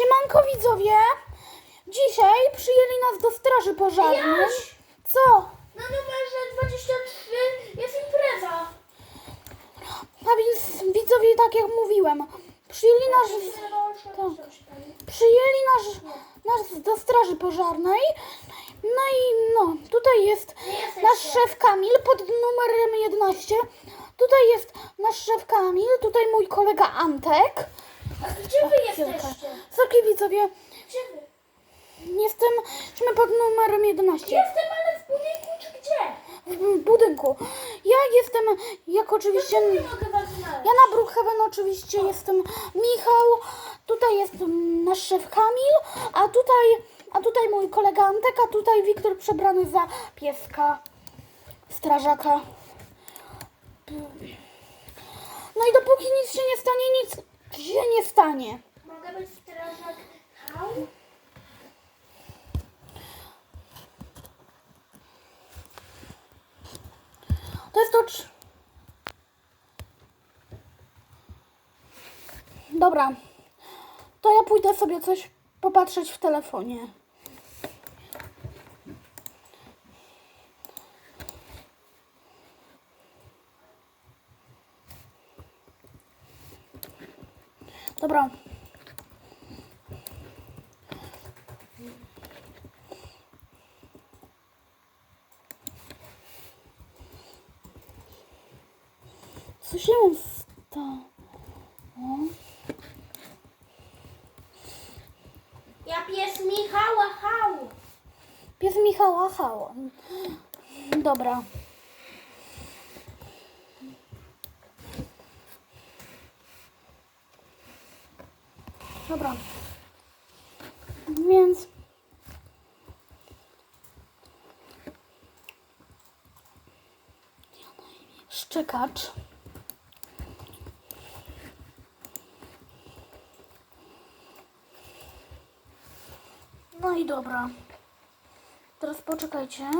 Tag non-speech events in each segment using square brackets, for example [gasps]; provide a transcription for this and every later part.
Siemanko widzowie! Dzisiaj przyjęli nas do straży pożarnej. Jaś! Co? Na numerze 23 jest impreza. A więc widzowie, tak jak mówiłem, przyjęli nas, tak, przyjęli nas, nas do straży pożarnej. No i no, tutaj jest nasz szef Kamil pod numerem 11. Tutaj jest nasz szef Kamil, tutaj mój kolega Antek. Gdzie wy jesteście? Sorki widzowie, Gdzie wy? jesteśmy pod numerem 11. Jestem, ale w budynku czy gdzie? w budynku. Ja jestem, jak oczywiście, znaleźć. ja na Brookhaven oczywiście jestem Michał, tutaj jest nasz szef Kamil, a tutaj, a tutaj mój kolega Antek, a tutaj Wiktor przebrany za pieska, strażaka. No i dopóki nic się nie stanie, nic się nie stanie. Mogę być strażak Hał? To jest to... Dobra. To ja pójdę sobie coś popatrzeć w telefonie. Dobra. Co się stało? Ja pies Michała Hał. Pies Michała Hała. Dobra. Dobra. Więc... Szczekacz. No i dobra. Teraz poczekajcie.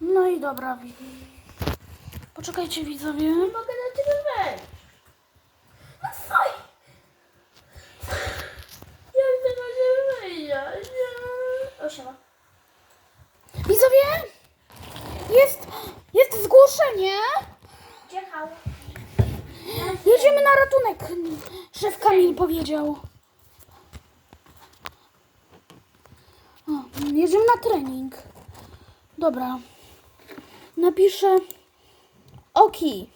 No i dobra. Poczekajcie widzowie. Siema. Widzowie! Jest, jest zgłoszenie. Gdzie Hał? Jedziemy na ratunek. Szef Kamil powiedział. O, jedziemy na trening. Dobra. Napiszę Oki.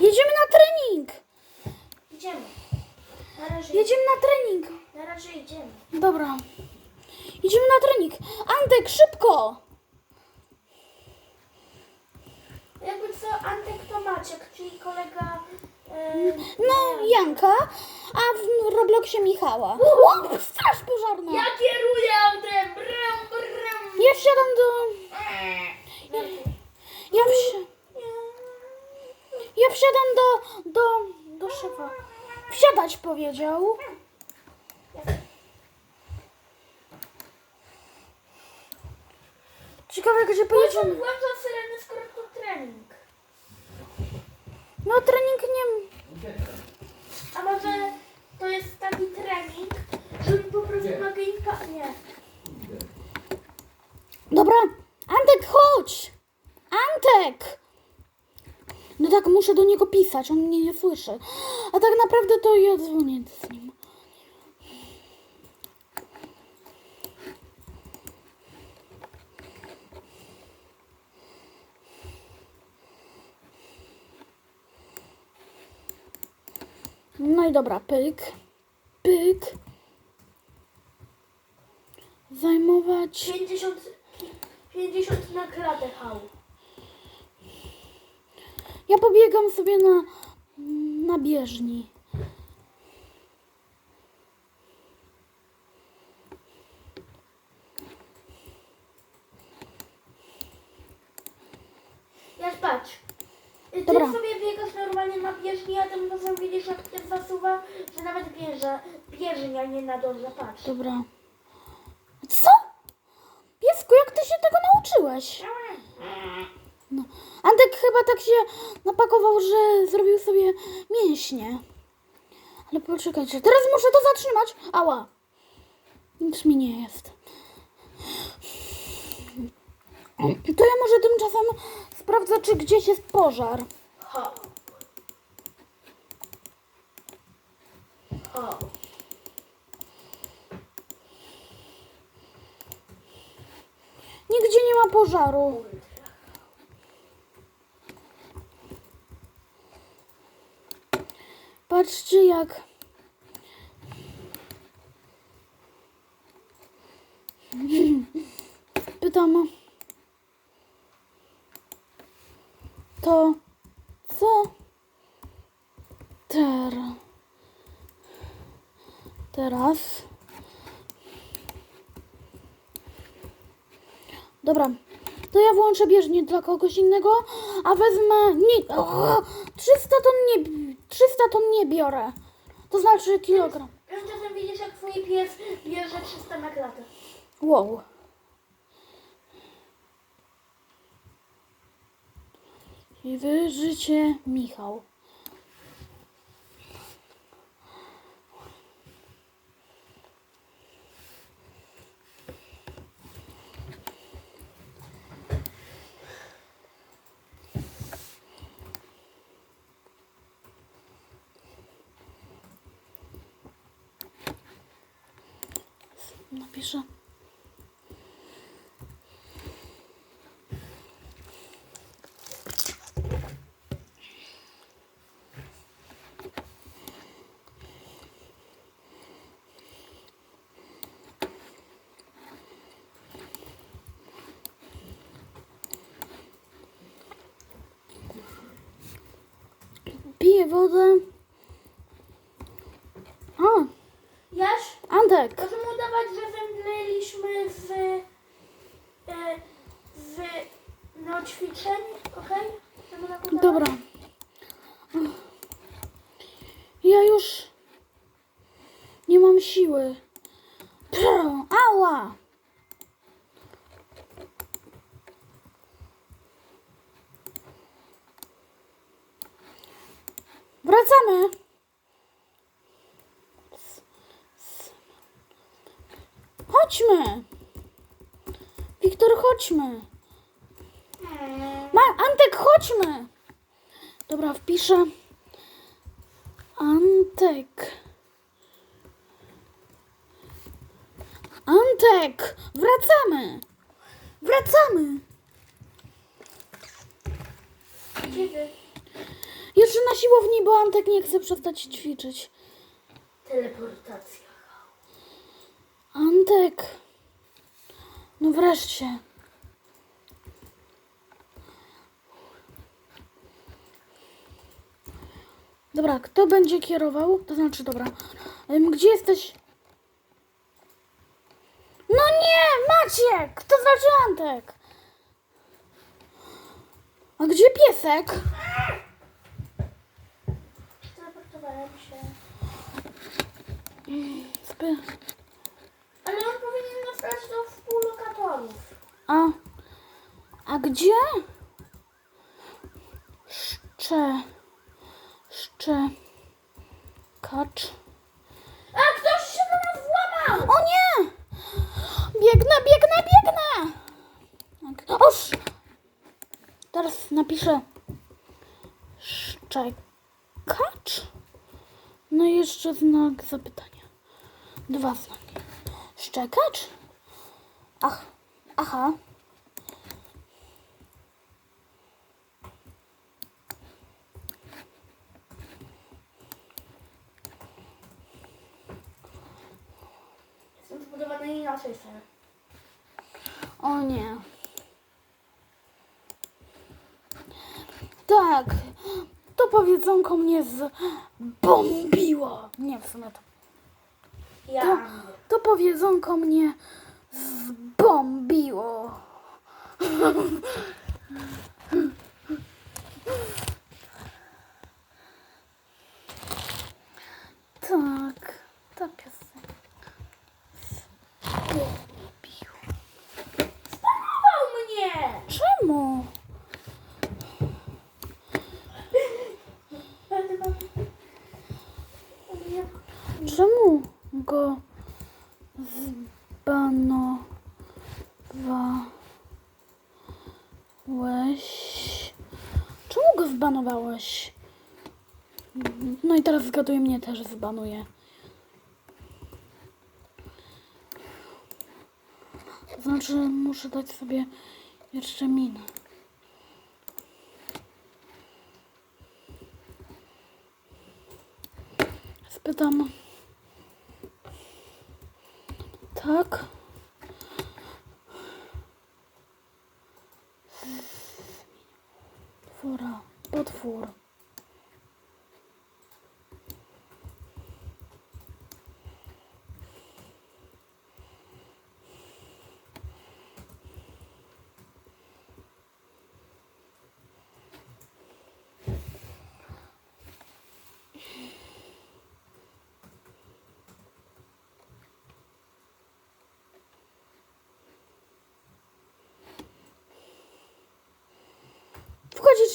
Jedziemy na trening. Idziemy. Na razie, Jedziemy na trening. na razie idziemy. Dobra. Idziemy na trening. Antek, szybko! Jakby co, Antek to Maciek, czyli kolega... E, No, Janka, a w Robloxie Michała. O, straż pożarna! ja kieruję autem! Brum, brum. Ja wsiadam do... Ja, wsi... ja wsiadam do... do... do szefa. Wsiadać powiedział. Ciekawe, gdzie pojedziemy. włącza syreny, skoro to trening? No, trening nie... A może to jest taki trening, żeby po prostu na gamepad... Nie. Dobra, Antek, chodź! Antek! No tak, muszę do niego pisać, on mnie nie słyszy. A tak naprawdę to ja dzwonię z nim. No i dobra, pyk, pyk. Zajmować... 50, 50 na klatę hał. Ja pobiegam sobie na, na bieżni. Ja patrz. Ty Dobra. sobie biegasz normalnie na na bieżni, a tym razem widzisz jak pies zasuwa, że nawet bierze, bieżnia nie nadąża, patrz. Dobra. Co? Piesku, jak ty się tego nauczyłeś? No. Antek chyba tak się napakował, że zrobił sobie mięśnie. Ale poczekajcie, teraz muszę to zatrzymać. Ała. Nic mi nie jest. To ja może tymczasem sprawdzę, czy gdzieś jest pożar. Ho. Nigdzie nie ma pożaru. Patrzcie jak. Pytam. To co ter... teraz? Dobra, to ja włączę bieżnię dla kogoś innego, a wezmę... Nie, o, 300 ton nie... 300 ton nie biorę. To znaczy kilogram. Tymczasem widzisz jak twój pies bierze 300 na klatę. Wow. I wy życie Michał. Evol'dan Chodźmy. Wiktor, chodźmy. Ma, Antek, chodźmy. Dobra, wpiszę. Antek. Antek, wracamy. Wracamy. Kiedy? Jeszcze na siłowni, bo Antek nie chce przestać ćwiczyć. Teleportacja. Antek. No wreszcie. Dobra, kto będzie kierował? To znaczy, dobra. Gdzie jesteś? No nie, Maciek! To znaczy Antek. A gdzie piesek? Się. Spy... Ale on powinien nas brać do współlokatorów. A, a gdzie? Szcze, szcze, kacz. A ktoś się do nas włamał! O nie! Biegnę, biegnę, biegnę! Tak. Oż! Teraz napiszę szczekacz. No i jeszcze znak zapytania. Dwa znaki. Szczekacz? Ach, aha. Jestem zbudowany inaczej, ser. O nie. Tak, powiedzonko mnie zbombiło. Nie, w sumie to. To, to powiedzonko mnie zbombiło. [laughs] go zbanowałeś? Czemu go zbanowałeś? No i teraz zgaduję, mnie też zbanuje. To znaczy, muszę dać sobie jeszcze minę. Spytam. Tak.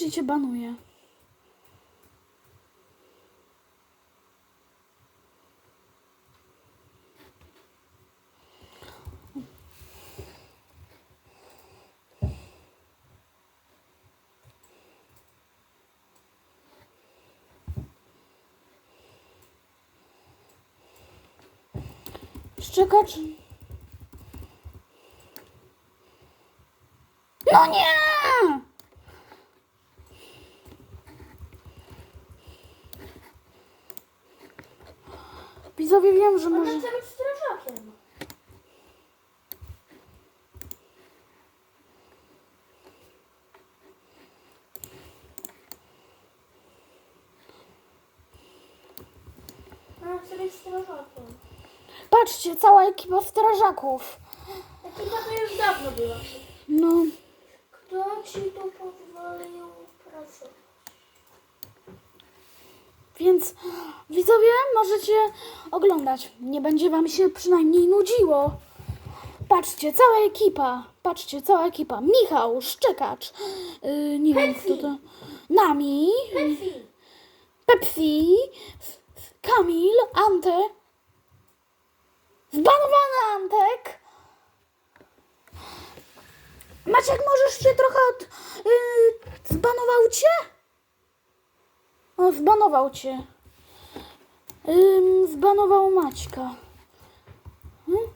I cię banuje. Szczekacz. No nie! Widzowie wiem, że Ona może... chce być strażakiem. Ona chce być strażakiem. Patrzcie, cała ekipa strażaków. Ekipa to już dawno była. No, Kto ci tu więc widzowie możecie oglądać. Nie będzie wam się przynajmniej nudziło. Patrzcie, cała ekipa. Patrzcie, cała ekipa. Michał, Szczekacz. Yy, nie wiem kto to. Nami, Pepsi! Pepsi, Kamil, Ante. Zbanowany Antek. Maciek, możesz się trochę od... Yy, zbanował cię? Zbanował cię. Zbanował Maćka. Hmm?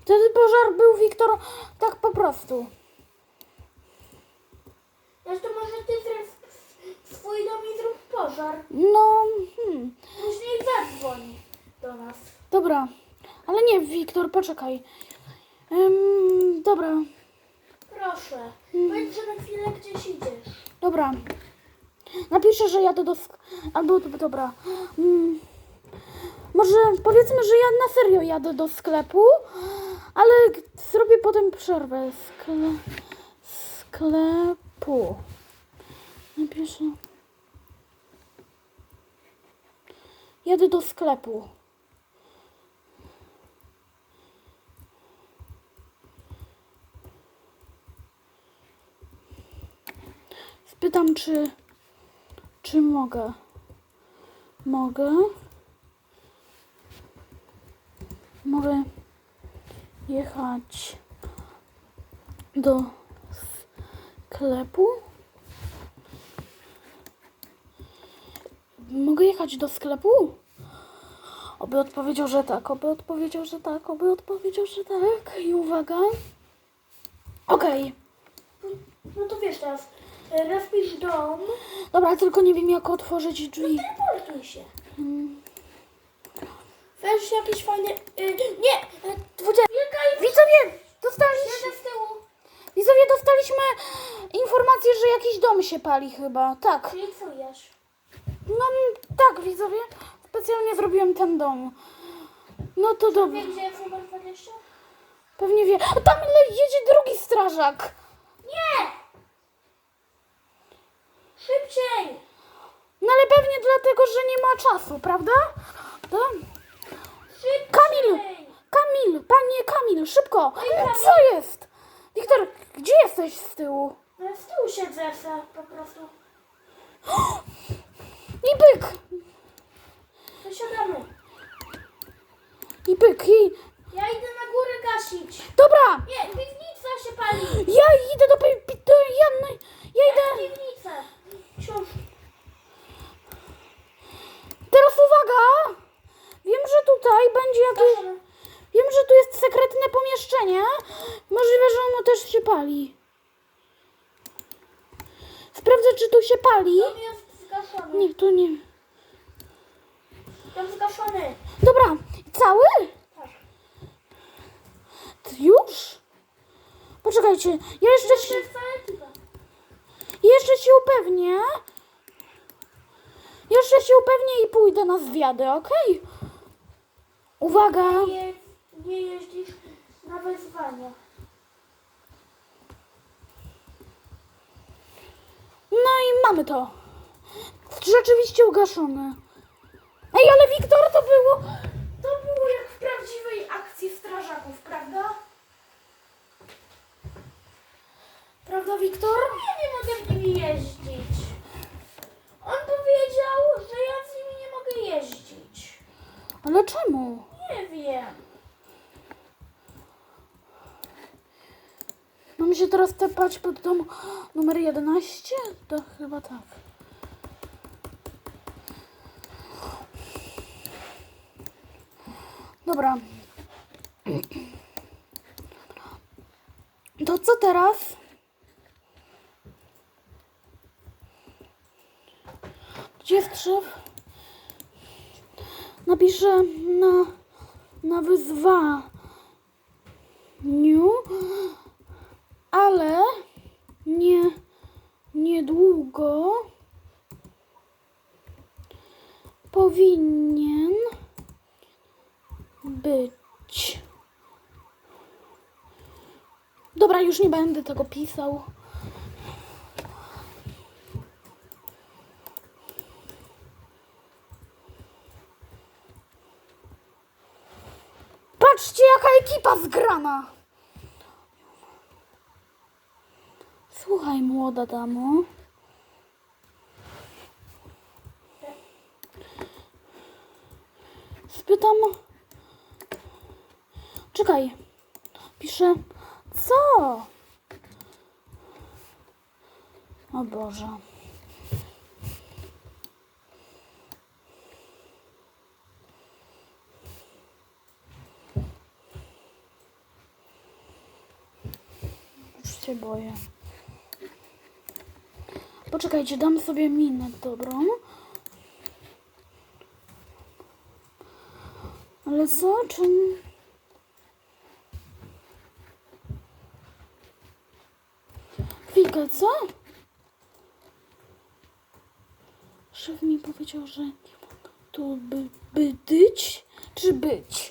Wtedy pożar był, Wiktor, tak po prostu. Zresztą może ty zrób swój dom i zrób pożar. No, hmm, Później zadzwoń do nas. dobra. Ale nie, Wiktor, poczekaj. Ym, dobra, Proszę. Powiedz, że na chwilę gdzieś idziesz. dobra. Napiszę, że jadę do... sk- Albo, dobra. Mm, może powiedzmy, że ja na serio jadę do sklepu, ale g- zrobię potem przerwę. Skle... Sklepu. Napiszę... Jadę do sklepu. Spytam, czy, czy mogę. Mogę. Mogę jechać do sklepu. Mogę jechać do sklepu? Oby odpowiedział, że tak, oby odpowiedział, że tak, oby odpowiedział, że tak. I uwaga. Okej. No to wiesz teraz. e, Rozpisz dom. Dobra, tylko nie wiem jak otworzyć drzwi. Teleportuj się. Weź jakieś fajne... Y, nie! e, Dwudziestka. Widzowie, dostaliśmy, Siedzę z tyłu. Widzowie, dostaliśmy informację, że jakiś dom się pali chyba. Tak. Czyli co jesz? No tak, widzowie. Specjalnie zrobiłem ten dom. No to dobra. Wie, gdzie jest numer 20? Pewnie wie. A tam le- jedzie drugi strażak. Nie! Szybciej! No ale dlatego, że nie ma czasu, prawda? To... Szybciej! Kamil! Kamil, panie Kamil, szybko! Co jest? Wiktor, gdzie jesteś z tyłu? No z tyłu siedzę se po prostu. [gasps] I byk! Wysiadamy. I byk, i... Ja idę na górę gasić. Dobra! Nie, piwnica się pali. Ja idę do... pi- do Janny. Ja idę... Piwnica. Książ. Teraz uwaga! Wiem, że tutaj będzie jakieś... Gaszone. Wiem, że tu jest sekretne pomieszczenie. Możliwe, że ono też się pali. Sprawdzę, czy tu się pali. Dom jest zgaszony. Nie, tu nie. Dom zgaszony. Dobra, cały? Tak. Już? Poczekajcie, ja jeszcze się, jeszcze się upewnię. Jeszcze się upewnię i pójdę na zwiady, okej? Uwaga! Nie, jeździsz na wezwania. No i mamy to. Rzeczywiście ugaszone. Ej, ale Wiktor, to było... To było jak w prawdziwej akcji strażaków, prawda? Prawda, Wiktor? Nie mogę nimi jeździć. On powiedział, że ja z nimi nie mogę jeździć. Ale czemu? Nie wiem. Mamy się teraz tepać pod dom numer 11? To chyba tak. Dobra. To co teraz? Krzyw? Napiszę na, na wyzwaniu ale nie niedługo powinien być. Dobra, już nie będę tego pisał. Patrzcie, jaka ekipa zgrana! Słuchaj, młoda damo. Spytam. Czekaj. Piszę. Co? O Boże. Już się boję. Poczekajcie, dam sobie minę dobrą. Ale co? Czym... Chwilkę, co? Szef mi powiedział, że nie mogę tu by, by czy być?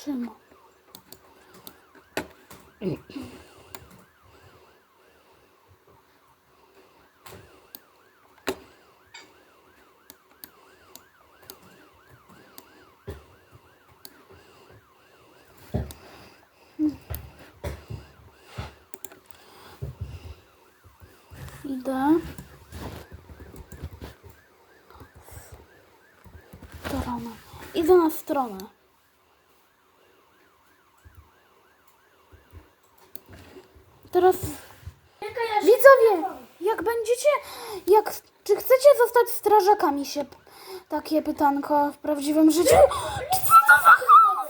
trzymam. Idę. Stronę. Idę na stronę. Jak będziecie, jak, czy chcecie zostać strażakami się, takie pytanko w prawdziwym życiu? Co to za chaos?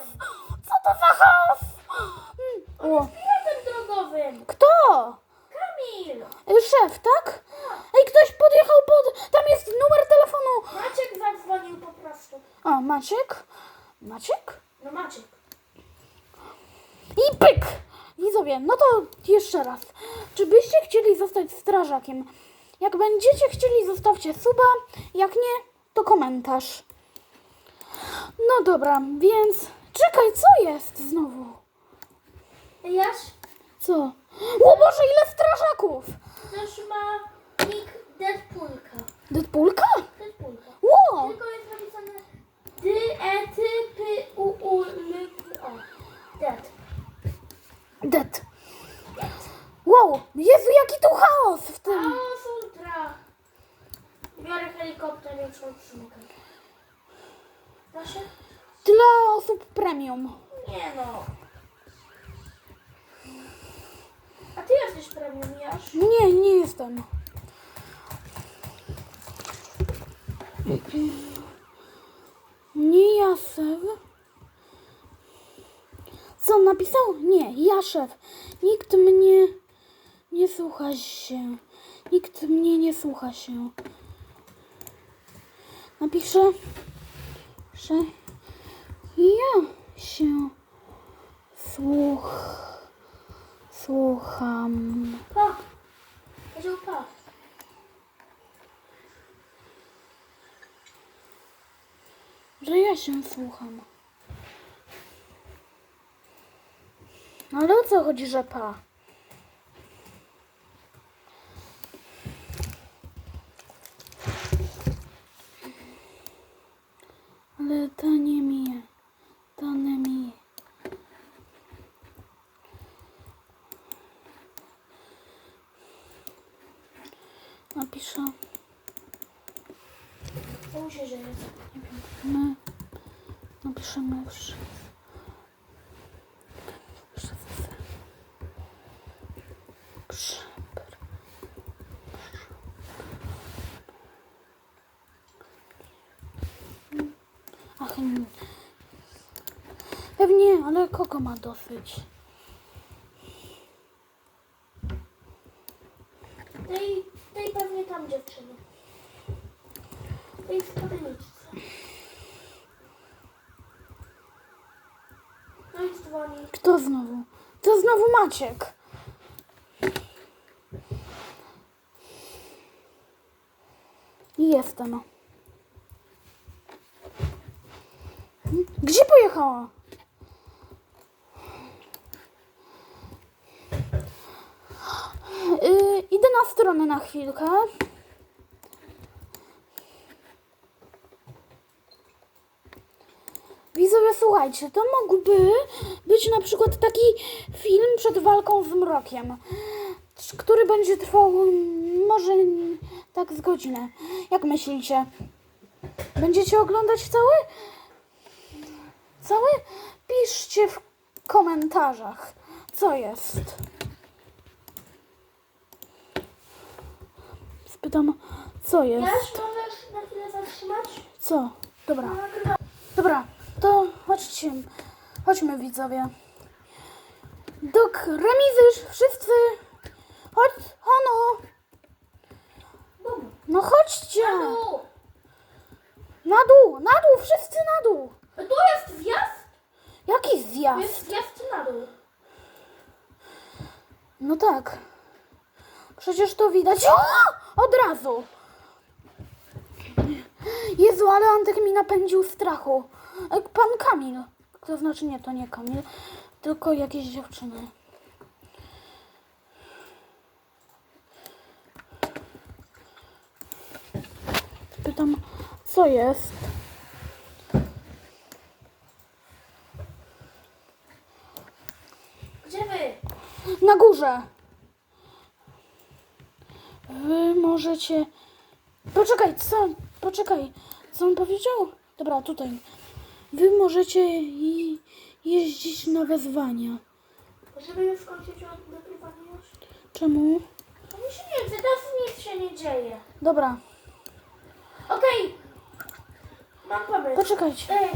Co to za chaos? Mm, O, Piratem drogowym! kto? Kamil! Szef, tak? Ej, ktoś podjechał pod, tam jest numer telefonu. Maciek zadzwonił po prostu. O, Maciek? Maciek? No Maciek. I pyk! Widzowie, no to jeszcze raz. Czy byście chcieli zostać strażakiem? Jak będziecie chcieli, zostawcie suba. Jak nie, to komentarz. No dobra, więc czekaj, co jest znowu? Jaś Co? O Boże, ile strażaków! też ma nick Deadpoolka. Deadpoolka? Deadpoolka. Tylko jest napisane D, E, T, P, U, U, L, O. Dead. Dead. Wow, Jezu, jaki tu chaos w tym. Chaos Ultra. Biorę helikopter i przymykam. Da się? Dla osób premium. Nie no. A ty jesteś premium, Jasz? Nie, nie jestem. Nie Jasew. Co on napisał? Nie, Jaszew. Nikt mnie nie słucha się. Nikt mnie nie słucha się. Napiszę, że ja się słuch, słucham. Pa. Powiedział pa. Że ja się słucham. Ale o co chodzi, że pa? Ale to nie mi. To nie mi. Napiszę. To musi, że jest. My napiszemy wszyscy. Wszyscy. Przepr. Nie. Pewnie, ale kogo ma dosyć? Tej, tej pewnie tam dziewczyny. Tej spódniczce. No i dzwoni. Kto znowu? To znowu Maciek. I Jestem. Pojechała? Yy, idę na stronę na chwilkę. Widzowie, słuchajcie, to mógłby być na przykład taki film przed walką z mrokiem, który będzie trwał mm, może tak z godzinę. Jak myślicie? Będziecie oglądać cały? Cały? Piszcie w komentarzach, co jest. Spytam, co jest. Jaś, możesz na chwilę zatrzymać? Co? Dobra. Nagrywa- Dobra, to chodźcie, chodźmy widzowie. Do remizy wszyscy. Chodź, Hono. No chodźcie. Na dół, na dół, wszyscy na dół. Tu jest wjazd? Jaki Tu zjazd? jest wjazd na dół. No tak. Przecież to widać. O! Od razu. Jezu, ale Antek mi napędził strachu. E, Pan Kamil. To znaczy nie, to nie Kamil, tylko jakieś dziewczyny. Pytam, co jest? Gdzie wy? Na górze. Wy możecie... Poczekaj, co? Poczekaj, co on powiedział? Dobra, tutaj. Wy możecie jeździć na wezwania. Żeby już skończyć od nagrywania już? Czemu? No mi się nie chce, teraz nic się nie dzieje. Dobra, Okej. Mam pomysł. poczekajcie. Ej.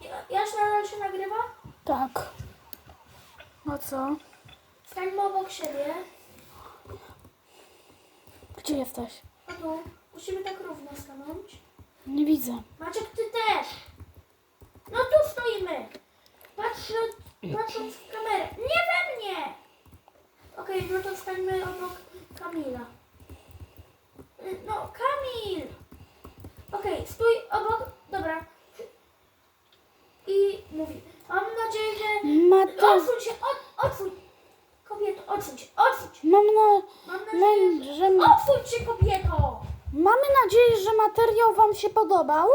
Ja- Jaś nadal się nagrywa? Tak. A co? Stańmy obok siebie. Gdzie jesteś? A tu. Musimy tak równo stanąć. Nie widzę. Maciek, ty też. No tu stoimy. Patrz, patrząc w kamerę. Nie we mnie! Okej, no to stańmy obok Kamila. Y, No, Kamil! Okej, stój obok... Dobra. I mówi, mam nadzieję, że... Mate... Odsuń się, od, odsuń! Kobieto, odsuń się, odsuń się! Mam, na... Mam nadzieję, Mam, że... że... Odsuń się, kobieto! Mamy nadzieję, że materiał Wam się podobał.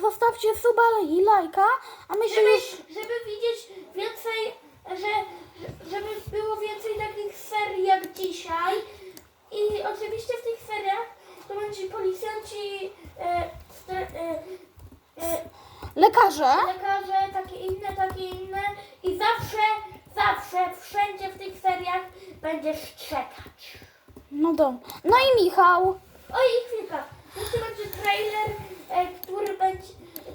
Zostawcie suba i lajka, a my się żeby, już... żeby widzieć więcej, że, że- żeby było więcej takich serii jak dzisiaj. I oczywiście w tych seriach to będzie policjanci, e, e, e, Lekarze, lekarze, takie inne, takie inne. I zawsze, zawsze, wszędzie w tych seriach będziesz czekać. no do... No i Michał. Oj, chwilka. Jeszcze będzie trailer, E, który będzie,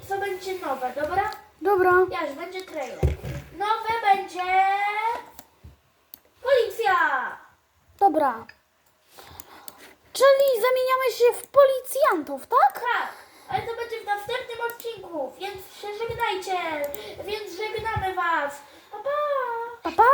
co będzie nowe, dobra? Dobra. Jaż, będzie trailer. Nowe będzie... Policja! Dobra. Czyli zamieniamy się w policjantów, tak? Tak, ale to będzie w następnym odcinku, więc się żegnajcie, więc żegnamy was. Pa, pa! Pa, pa!